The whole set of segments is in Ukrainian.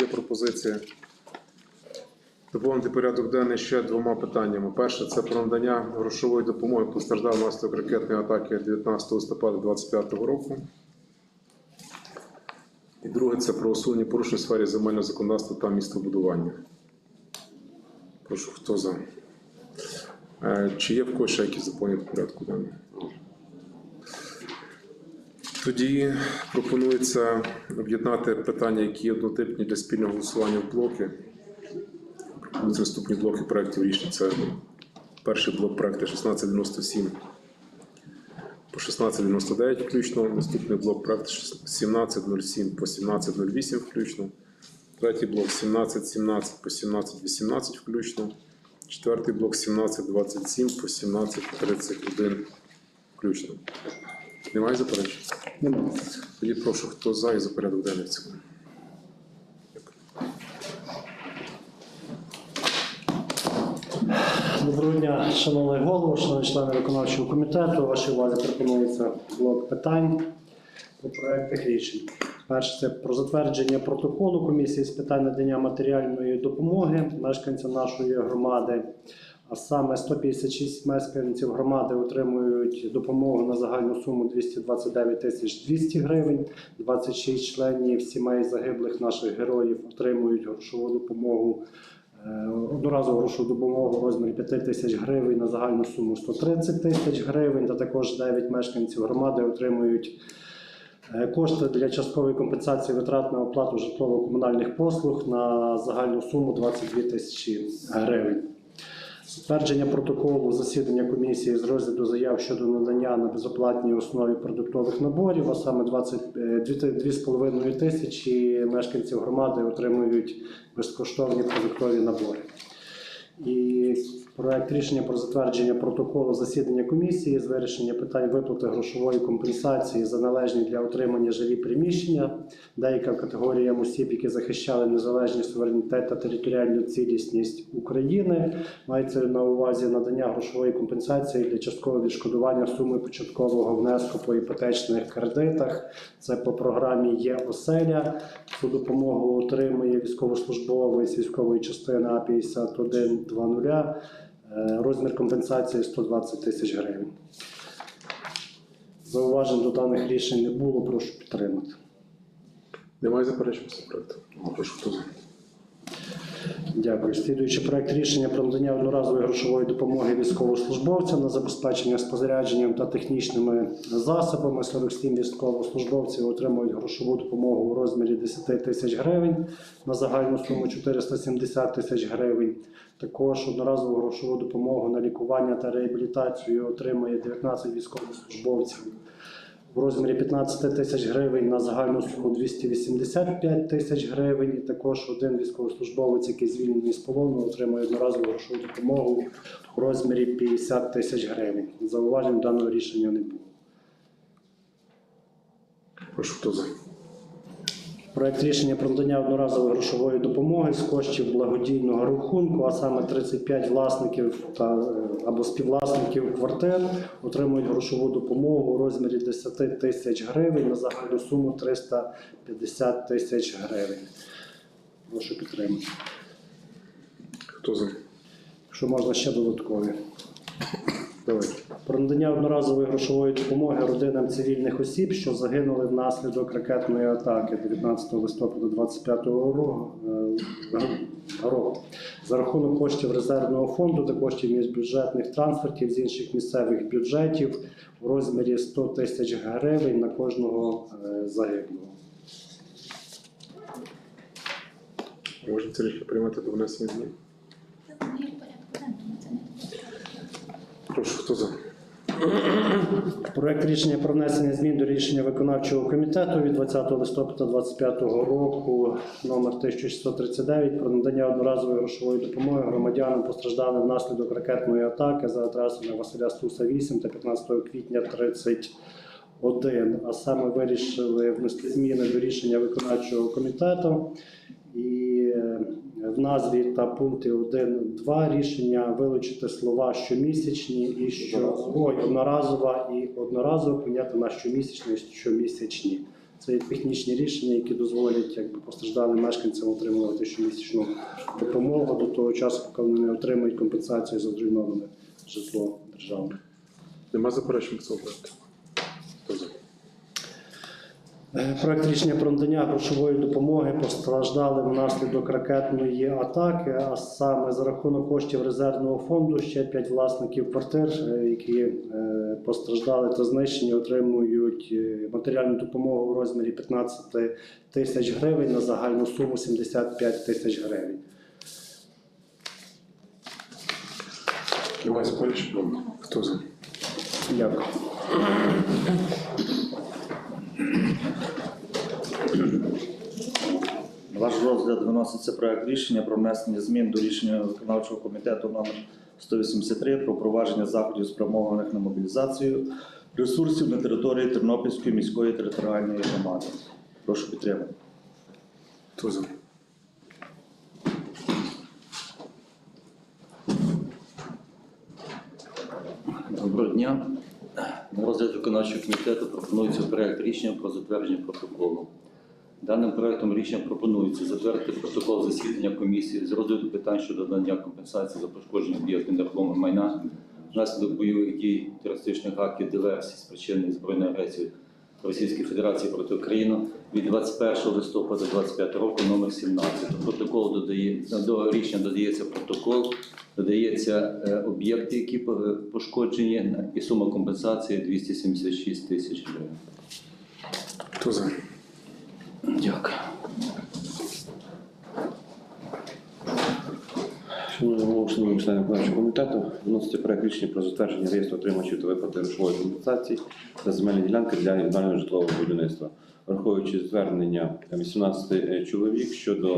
Є пропозиція доповнити порядок денний ще двома питаннями. Перше це про надання грошової допомоги постраждалим внаслідок ракетної атаки 19 листопада 2025 року. І друге це про усунення порушень в сфері земельного законодавства та містобудування. Прошу, хто за? Е, Чи є в когось ще порядку денного? Тоді пропонується об'єднати питання, які однотипні для спільного голосування в блоки. Пропонуються наступні блоки проєктів рішень. Це перший блок проєкту 1697 по 1699 включно, наступний блок проєкту 1707 по 1708 включно, третій блок 1717 по 1718 включно, четвертий блок 1727 по 1731 включно. Немає заперечень? Немає. Тоді прошу, хто за і за порядок денний в цілому. Доброго дня, шановний голово, шановні члени виконавчого комітету. Вашій увазі пропонується блок питань по проектах рішень. Перше це про затвердження протоколу комісії з питань надання матеріальної допомоги мешканцям нашої громади. А саме 156 мешканців громади отримують допомогу на загальну суму 229 тисяч 200 гривень. 26 членів сімей загиблих наших героїв отримують грошову допомогу Е, Одноразову грошову допомогу в розмірі 5 тисяч гривень на загальну суму 130 тисяч гривень, та також 9 мешканців громади отримують е, кошти для часткової компенсації витрат на оплату житлово-комунальних послуг на загальну суму 22 тисячі гривень. Затвердження протоколу засідання комісії з розгляду заяв щодо надання на безоплатній основі продуктових наборів, а саме 20, е, 2,5 тисячі мешканців громади отримують безкоштовні продуктові набори. І проект рішення про затвердження протоколу засідання комісії з вирішення питань виплати грошової компенсації за належні для отримання жилі приміщення деяким категоріям осіб, які захищали незалежність, суверенітет та територіальну цілісність України. Мається на увазі надання грошової компенсації для часткового відшкодування суми початкового внеску по іпотечних кредитах. Це по програмі є оселя. Цю допомогу отримує військовослужбовець військової частини А 5120 Е, Розмір компенсації 120 тисяч гривень. Зауважень до даних рішень не було, прошу підтримати. Немає заперечень після проекту? Прошу, хто? Дякую. Слідуючи проект рішення про надання одноразової грошової допомоги військовослужбовцям на забезпечення спорядженням та технічними засобами. 47 військовослужбовців отримують грошову допомогу у розмірі 10 тисяч гривень на загальну суму 470 тисяч гривень. Також одноразову грошову допомогу на лікування та реабілітацію отримує 19 військовослужбовців в розмірі 15 тисяч гривень на загальну суму 285 тисяч гривень. І також один військовослужбовець, який звільнений з полону, отримує одноразову грошову допомогу в розмірі 50 тисяч гривень. Зауважень даного рішення не було. Прошу, хто за? Проект рішення про надання одноразової грошової допомоги з коштів благодійного рахунку, а саме 35 власників та е, або співвласників квартир отримують грошову допомогу у розмірі 10 тисяч гривень на загальну суму 350 тисяч гривень. Прошу підтримати. Хто за? Якщо можна ще додаткові. Давайте. Про надання одноразової грошової допомоги родинам цивільних осіб, що загинули внаслідок ракетної атаки 19 листопада 2025 року. е. За рахунок коштів резервного фонду та коштів міжбюджетних трансфертів з інших місцевих бюджетів у розмірі 100 тисяч гривень на кожного е, загиблого. Можна це рішення приймати до внесення змін? Це не є в порядку денному, це не до Прошу, хто за? Проект рішення про внесення змін до рішення виконавчого комітету від 20 листопада 2025 року номер 1639 про надання одноразової грошової допомоги громадянам постраждалим внаслідок ракетної атаки за адресами Василя Стуса 8 та 15 квітня 31. А саме вирішили внести зміни до рішення виконавчого комітету. І в назві та пункті 1-2 рішення вилучити слова щомісячні і що ой, одноразова і одноразово прийняти на щомісячні і щомісячні. Це є технічні рішення, які дозволять якби, постраждалим мешканцям отримувати щомісячну допомогу до того часу, поки вони не отримають компенсацію за зруйноване житло державне. Нема заперечень цього проекту? Е, Проект рішення про надання грошової допомоги постраждалим внаслідок ракетної атаки, а саме за рахунок коштів резервного фонду ще 5 власників квартир, е, які е, постраждали та знищені, отримують матеріальну допомогу у розмірі 15 тисяч гривень на загальну суму 75 тисяч гривень. Хто за? Дякую. ваш розгляд виноситься проект рішення про внесення змін до рішення виконавчого комітету номер 183 про провадження заходів спрямованих на мобілізацію ресурсів на території Тернопільської міської територіальної громади. Прошу підтримати. Хто за? Доброго дня. На розгляд виконавчого комітету пропонується проект рішення про затвердження протоколу. Даним проектом рішення пропонується затвердити протокол засідання комісії з розгляду питань щодо надання компенсації за пошкодження об'єктів нерухомого майна внаслідок бойових дій, терористичних актів, диверсій, спричинених збройною агресією Російської Федерації проти України від 21 листопада 25 року номер 17. До протоколу додає до рішення додається протокол, додається е, об'єкти, які пошкоджені, і сума компенсації 276 тисяч гривень. Хто за? Дякую. Шановні члени виконавчого комітету, вноситься проект рішення про затвердження реєстру отримувачів та виплати грошової компенсації за земельні ділянки для індивідуального житлового будівництва, враховуючи звернення 18 чоловік щодо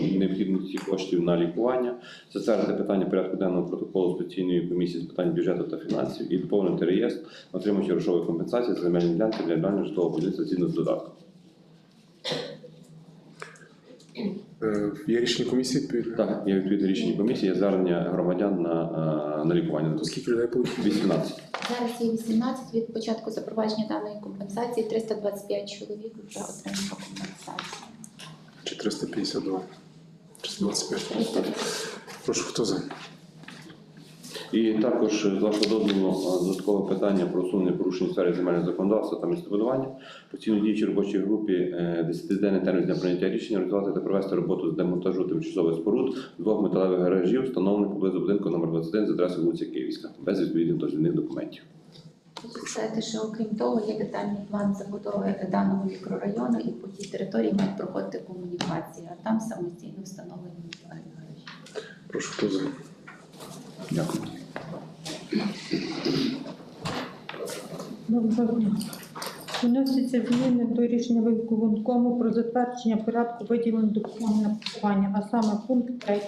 е, необхідності коштів на лікування, затвердити питання порядку денного протоколу спеційної комісії з питань бюджету та фінансів і доповнити реєстр отримувачів грошової компенсації за земельні ділянки для індивідуального житлового будівництва згідно з додатком. Є рішення комісії? Так, є відповідне рішення комісії, є звернення громадян на, е, на лікування. Скільки людей получить? 18. Зараз є 18 від початку запровадження даної компенсації. 325 чоловік вже отримали компенсацію. Чи 352? Чи 25? Прошу, хто за? І також з вашого е, додаткове питання про усунення порушень у сфері земельного законодавства та містобудування. Постійно діючій робочій групі е, 10-денний термін для прийняття рішення організувати та провести роботу з демонтажу тимчасових споруд двох металевих гаражів, встановлених поблизу будинку номер 21 з адресою вулиця Київська, без відповідних дозвільних документів. Сказати, що окрім того, є детальний план забудови даного мікрорайону і по тій території мають проходити комунікації, а там самостійно встановлені гаражі. Прошу, хто за? Дякую. Доброго дня. Вносяться зміни до рішення виконкому про затвердження порядку виділення допомоги на поховання, а саме пункт 3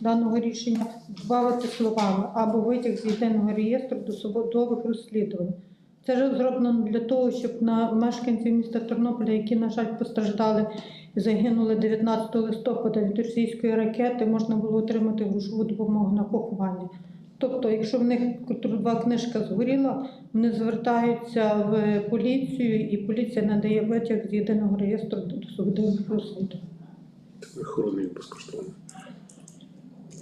даного рішення збавити словами або витяг з єдиного реєстру до судових розслідувань. Це ж зроблено для того, щоб на мешканців міста Тернополя, які, на жаль, постраждали і загинули 19 листопада від російської ракети, можна було отримати грошову допомогу на поховання. Тобто, якщо в них трудова книжка згоріла, вони звертаються в поліцію, і поліція надає витяг з єдиного реєстру до судових розслідувань. Охоронний безкоштовно.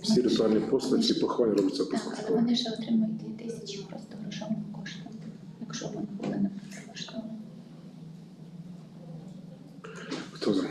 Всі ритуальні послуги, всі поховання робляться безкоштовно. вони ще отримують 2 тисячі просто грошовим коштом, якщо вони були не працевлаштовані. Хто за?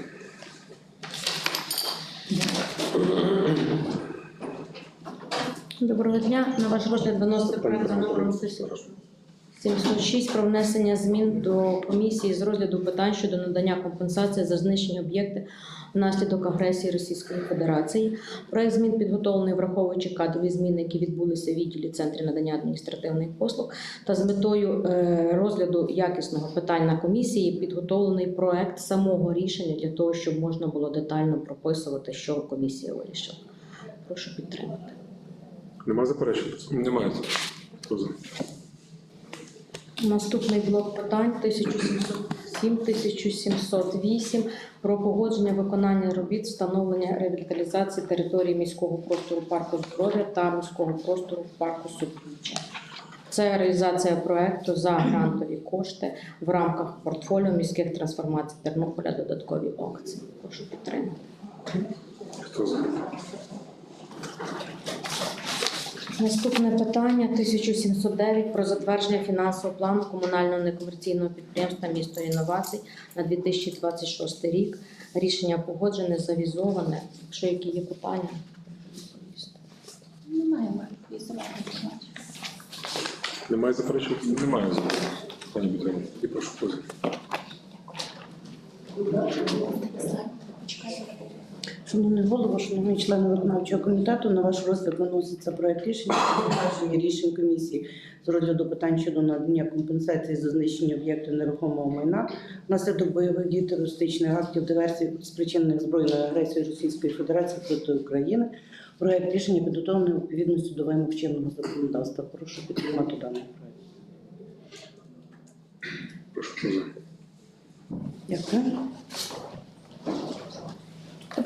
Доброго дня. На ваш розгляд виноситься проект за номером 706 про внесення змін до комісії з розгляду питань щодо надання компенсації за знищені об'єкти внаслідок агресії Російської Федерації. Проект змін підготовлений, враховуючи кадрові зміни, які відбулися в відділі Центрі надання адміністративних послуг, та з метою е, розгляду якісного питань на комісії підготовлений проект самого рішення для того, щоб можна було детально прописувати, що комісія вирішила. Прошу підтримати. Нема заперечень? Немає. Хто за? Наступний блок питань 1707, 1708 про погодження виконання робіт встановлення ревіталізації території міського простору парку здоров'я та міського простору парку Супруччя. Це реалізація проекту за грантові кошти в рамках портфоліо міських трансформацій Тернополя додаткові акції. Прошу підтримати. Хто за? Наступне питання 1709 про затвердження фінансового плану комунального некомерційного підприємства місто інновацій на 2026 рік. Рішення погоджене, завізоване. Якщо які є питання. Немає. Немає заперечень? Немає запитань. Пані Вікторія. І прошу за? Шановний голово, шановні члени виконавчого комітету, на ваш розгляд виноситься проект рішення про рішень комісії з розгляду питань щодо надання компенсації за знищення об'єкту нерухомого майна внаслідок бойових дій терористичних актів диверсій, спричинених збройною агресією Російської Федерації проти України. Проект рішення підготовлений у відповідності до вимог чинного законодавства. Прошу підтримати даний проект. Прошу? Дякую.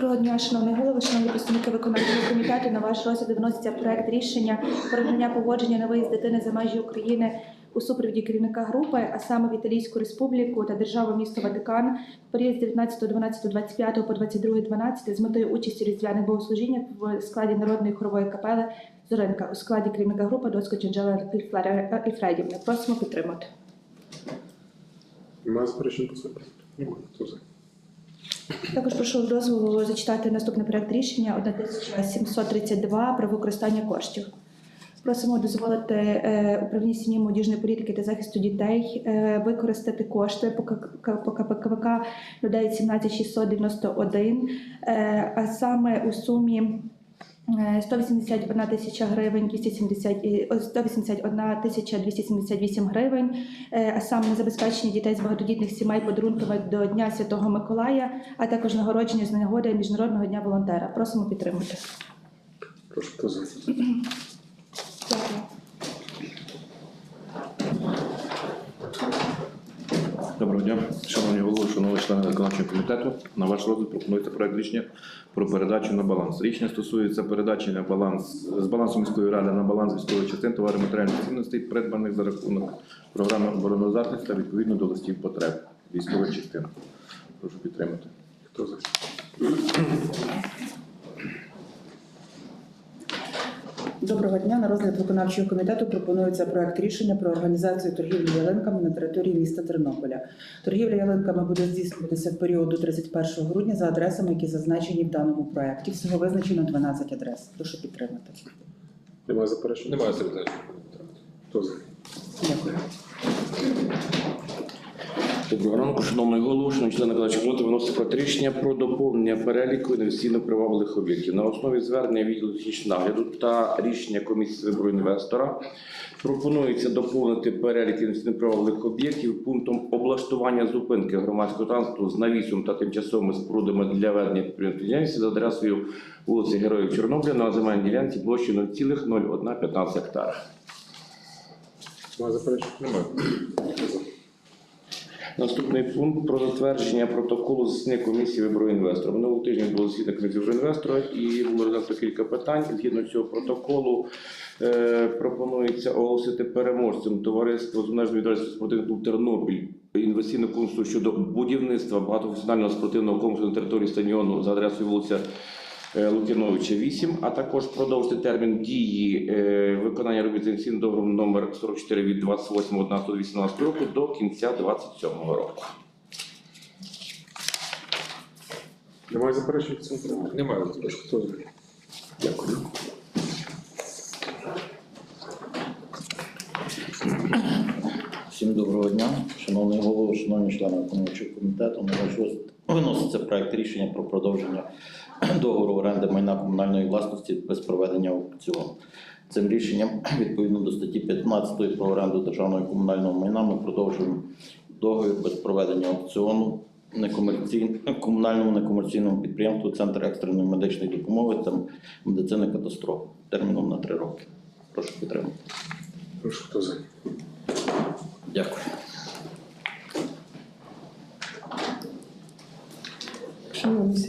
Доброго дня, шановний голово, шановні представники виконавчого комітету. На ваш розгляд вноситься проект рішення про надання погодження на виїзд дитини за межі України у супровіді керівника групи, а саме в Італійську республіку та державу місто Ватикан в період з 19.12.25 по 22.12 з метою участі різдвяних богослужіннях в складі народної хорової капели Зоринка у складі керівника групи Доскоч Анджела Ільфредівни. Просимо підтримати. Немає заперечень по суті? Немає. Хто за? Також прошу дозволу зачитати наступний проект рішення 1732 про використання коштів. Просимо дозволити е, управління сім'ї молодіжної політики та захисту дітей е, використати кошти по по КПКВК людей 17691, е, а саме у сумі 181 тисяча гривень, 270, і- о, 181 тисяча 278 гривень, е, а саме забезпечення дітей з багатодітних сімей подарунками до Дня Святого Миколая, а також нагородження з нагоди Міжнародного дня волонтера. Просимо підтримати. Прошу позицію. Дякую. Доброго дня, шановні голови, шановні члени виконавчого комітету. На ваш розгляд пропонується проект рішення про передачу на баланс. Рішення стосується передачі на баланс з балансу міської ради на баланс військових частин товарів матеріальних цінностей, придбаних за рахунок програми обороноздатності та відповідно до листів потреб військових частин. Прошу підтримати. Хто за? Доброго дня. На розгляд виконавчого комітету пропонується проект рішення про організацію торгівлі ялинками на території міста Тернополя. Торгівля ялинками буде здійснюватися в період до 31 грудня за адресами, які зазначені в даному проекті. Всього визначено 12 адрес. Прошу підтримати. Немає заперечень? Немає. Хто за? Дякую. Доброго ранку, шановний шановні члени виконавчого комітету, виносить проект рішення про доповнення переліку інвестиційно привабливих об'єктів. На основі звернення відділу технічного нагляду та рішення комісії з вибору інвестора пропонується доповнити перелік інвестиційно привабливих об'єктів пунктом облаштування зупинки громадського транспорту з навісом та тимчасовими спорудами для ведення підприємства діяльності за адресою вулиці Героїв Чорнобиля на земельній ділянці площі 0,0115 гектара. Немає заперечень? Немає. Наступний пункт про затвердження протоколу засідання комісії вибору інвестора. Минулого тижня було засідання комісії вибору інвестора і було розглянуто кілька питань. Згідно цього протоколу е, пропонується оголосити переможцем товариство з обмеженою відповідальністю спортивний клуб Тернопіль інвестиційного конкурсу щодо будівництва багатофункціонального спортивного комплексу на території стадіону за адресою вулиця Лукіновича 8, а також продовжити термін дії е, виконання робіт за інвестиційним договором номер 44 від 28.11.18 року до кінця 27 року. Немає заперечень? Немає запитань. Прошу хто за? Дякую. Всім доброго дня, шановний голово, шановні члени виконавчого комітету. Виноситься проект рішення про продовження договору оренди майна комунальної власності без проведення аукціону. Цим рішенням, відповідно до статті 15 про оренду державного і комунального майна, ми продовжуємо договір без проведення аукціону некомерційному комунальному некомерційному підприємству Центр екстреної медичної допомоги та медицини катастроф терміном на три роки. Прошу підтримати. Прошу хто за? Дякую.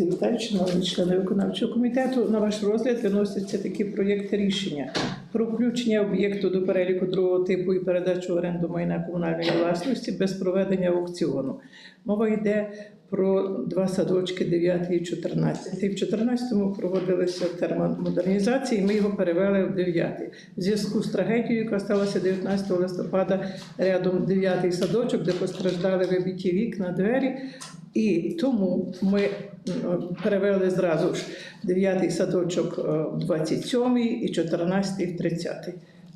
Сергій Віталійович, члени виконавчого комітету, на ваш розгляд виносяться такі проєкти рішення. про включення об'єкту до переліку другого типу і передачу оренду майна комунальної власності без проведення аукціону. Мова йде про два садочки 9 і 14. В 14-му проводилися термомодернізації, ми його перевели в 9. В зв'язку з трагедією, яка сталася 19 листопада, рядом 9 садочок, де постраждали вибиті вікна, двері. І тому ми е, перевели зразу ж 9 садочок е, в 27 і 14 в 30.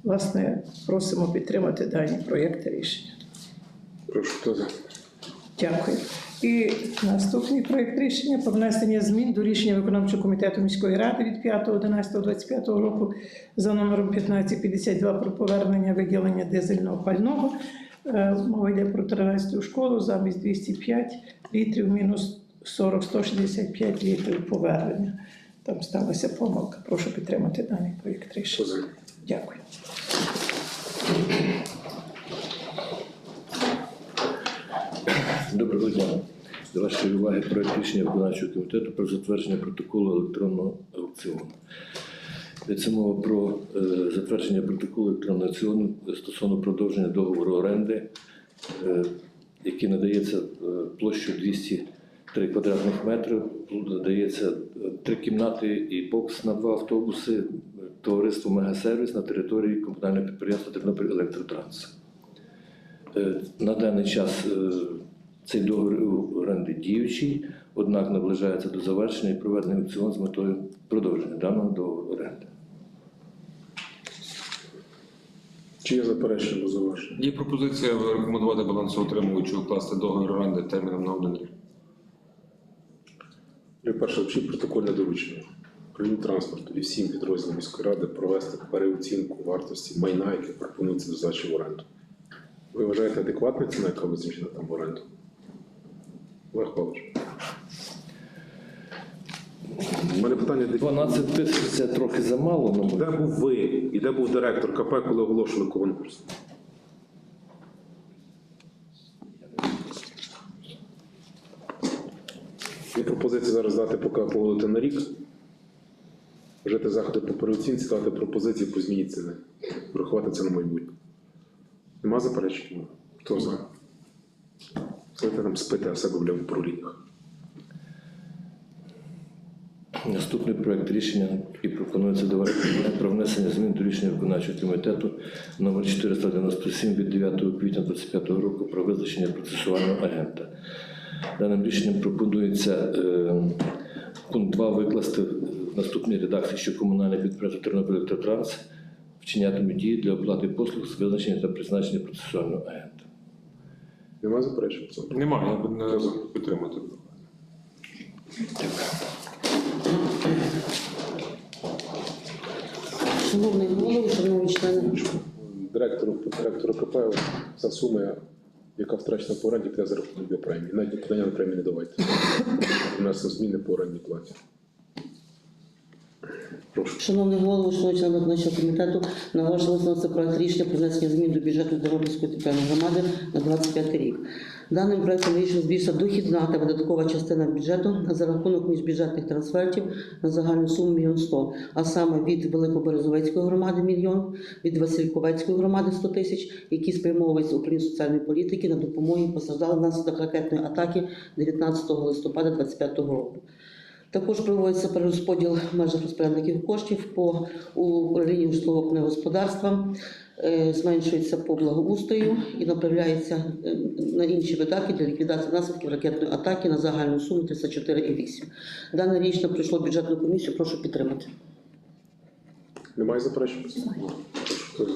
Власне, просимо підтримати дані проєкти рішення. Прошу, за? Дякую. І наступний проєкт рішення про внесення змін до рішення виконавчого комітету міської ради від 5.11.25 року за номером 1552 про повернення виділення дизельного пального. Е, Мова йде про 13 школу замість 205 літрів мінус 40 165 літрів повернення. Там сталася помилка. Прошу підтримати даний проєкт рішення. Дякую. Доброго дня. До вашої уваги проект рішення виконавчого комітету про затвердження протоколу електронного аукціону. Йдеться мова про е, затвердження протоколу електронного аукціону стосовно продовження договору оренди, е, який надається е, площею 203 квадратних метри, надається три кімнати і бокс на два автобуси товариству Мегасервіс на території комунального підприємства Тернопіль Електротранс. На даний час цей договір оренди діючий, однак наближається до завершення і проведення аукціон з метою продовження даного договору оренди. Чи є заперечення до завершення? Є пропозиція рекомендувати балансоутримувачу укласти договір оренди терміном на один рік. Для першого протокольне доручення. Управління транспорту і всім підрозділам міської ради провести переоцінку вартості майна, яке пропонується до здачі в оренду. Ви вважаєте адекватна ціна, яка визначена там в оренду? Павлович. У мене питання 12 тисяч це трохи замало, на мою Де був ви і де був директор КП, коли оголошували конкурс? Є пропозиція зараз дати поки погодити на рік. Вжити заходи по переоцінці, дати пропозиції по зміні ціни. Врахувати це на майбутнє. Нема заперечень? Хто за? Там спите в себе в. Наступний проект рішення, який пропонується до про внесення змін до рішення виконавчого комітету номер 497 від 9 квітня 2025 року про визначення процесуального агента. Даним рішенням пропонується е, пункт 2 викласти в наступній редакції, що комунальне підприємство Тернопіль Електротранс вчинятиме дії для оплати послуг з визначення та призначення процесуального агента. Нема заперечень? Немає, я б не підтримати. Шановний голово, шановні члени директору, директору КП ця сума, яка втрачена по оренді, піде за рахунок премії. Навіть подання на премії не давайте. У нас зміни по орендній платі. Шановний шановні члени виконавчого комітету, на ваш розгляд це проект рішення про внесення змін до бюджету Тернопільської територіальної громади на 25 рік. Даним проектом рішення збільшиться дохідна та видаткова частина бюджету за рахунок міжбюджетних трансфертів на загальну суму мільйон 100, а саме від Великоберезовецької громади мільйон, від Васильковецької громади 100 тисяч, які спрямовуються управління соціальної політики на допомогу постраждалим внаслідок ракетної атаки 19 листопада 2025 року. Також проводиться перерозподіл в межах розпорядників коштів по управлінню житлового господарства, е, зменшується по благоустрою і направляється е, на інші видатки для ліквідації наслідків ракетної атаки на загальну суму 34,8. Дане рішення пройшло бюджетну комісію. Прошу підтримати. Немає заперечень? Прошу.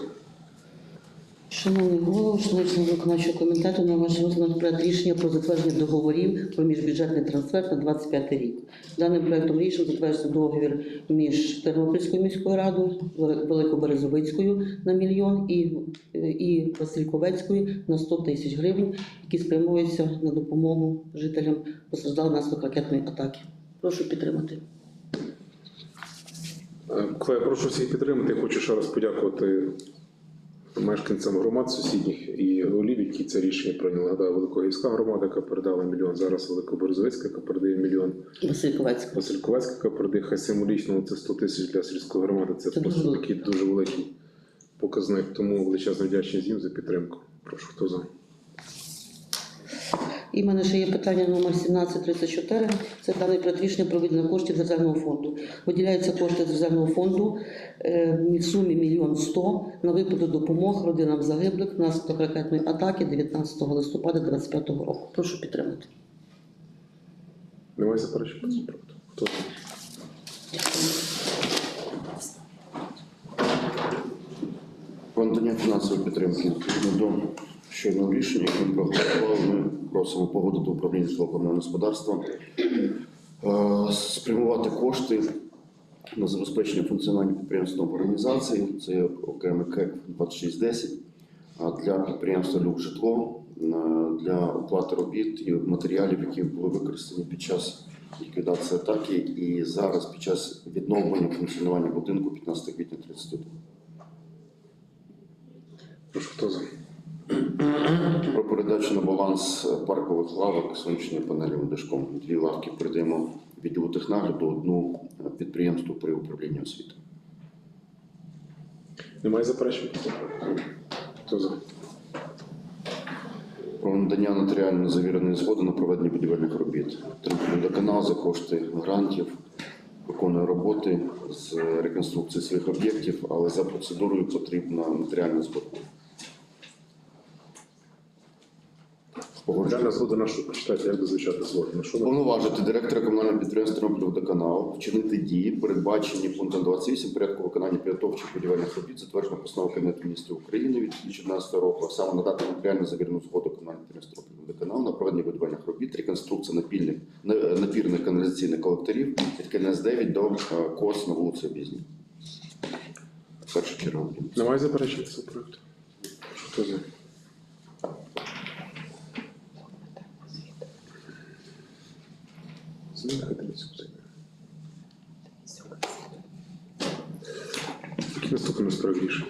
Шановний голово, шановні члени виконавчого комітету, на ваш розгляд проект рішення про затвердження договорів про міжбюджетний трансфер на 25 рік. Даним проектом рішення затверджується договір між Тернопільською міською радою, Великоберезовицькою на мільйон і, і Васильковецькою на 100 тисяч гривень, які спрямуються на допомогу жителям постраждалих внаслідок ракетної атаки. Прошу підтримати. Е, Колеги, прошу всіх підтримати. Хочу ще раз подякувати мешканцям громад сусідніх і голів, які це рішення прийняли. Гадаю, Великогірська громада, яка передала мільйон, зараз Великоберезовицька, яка передає мільйон, Василь Ковецький. Васильковецька, яка передає хай символічно, це 100 тисяч для сільської громади. Це, Це просто такий дуже великий показник. Тому величезна вдячність їм за підтримку. Прошу, хто за? І в мене ще є питання номер 1734. Це даний проект рішення про коштів з резервного фонду. Виділяються кошти з резервного фонду е, в сумі мільйон сто на виплату допомог родинам загиблих внаслідок ракетної атаки 19 листопада 2025 року. Прошу підтримати. Немає заперечень по цьому проекту? Хто? Про фінансової підтримки відповідно до щодного рішення, яке ми проголосували, ми просимо погодити управління житлово-комунального господарства е, спрямувати кошти на забезпечення функціонування підприємств та організацій. Це окремий КЕК 2610, для підприємства «Люк житло для оплати робіт і матеріалів, які були використані під час ліквідації атаки, і зараз під час відновлення функціонування будинку 15 квітня 31. Прошу, хто за? Про передачу на баланс паркових лавок сонячної панелі Медишком. Дві лавки передаємо відділу технагляду, одну підприємству при управлінні освіти. Немає заперечень? Хто за? Про надання нотаріально завіреної згоди на проведення будівельних робіт. Водоканал за кошти грантів виконує роботи з реконструкції своїх об'єктів, але за процедурою потрібна нотаріальна згода. Реальна згода на що? Прочитайте, як дозвучати згоду. На що? Повноважити директора комунального підприємства «Тернопільводоканал» вчинити дії, передбачені пунктом 28 порядку виконання підготовчих будівельних робіт, затверджено постанову Кабінету міністрів України від 2011 року, а саме надати матеріальну завірену згоду комунального підприємства «Тернопільводоканал» на проведення будівельних робіт, реконструкція напільних на- напірних каналізаційних колекторів від КНС 9 до е, КОС на вулиці Обізній. В першу чергу. Немає заперечень цьому проекту? Хто за? Зміни категорії займе. Який наступний у нас проект рішення?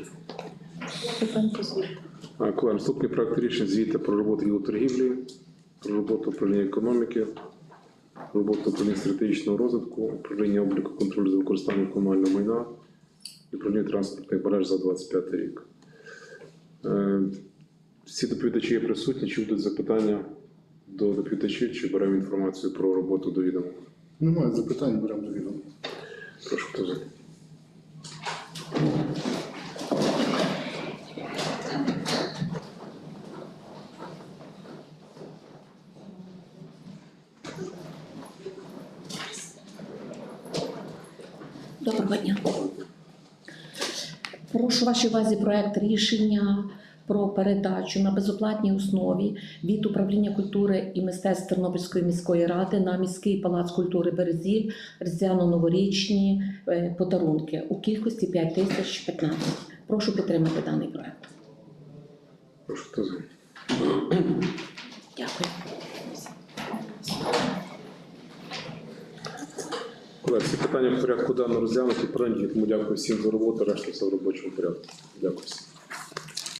Колеги, наступний проект рішення звіти про роботу ділу торгівлі, про роботу управління економіки, роботу управління стратегічного розвитку, управління обліку контролю за використанням комунального майна і управління транспортних мереж за 25 рік. Е, Всі доповідачі є присутні, чи будуть запитання до доповідачів, чи беремо інформацію про роботу до відома? Немає запитань, беремо до відома. Прошу хто за. Доброго дня. Прошу вашій увазі проект рішення про передачу на безоплатній основі від управління культури і мистецтв Тернопільської міської ради на міський палац культури Березів різдвяно-новорічні е, подарунки у кількості 5 тисяч 15. Прошу підтримати даний проект. Прошу хто. Дякую. Колеги, всі питання в порядку денного розглянуті, прийняті, тому дякую всім за роботу, решта все в робочому порядку. Дякую всім.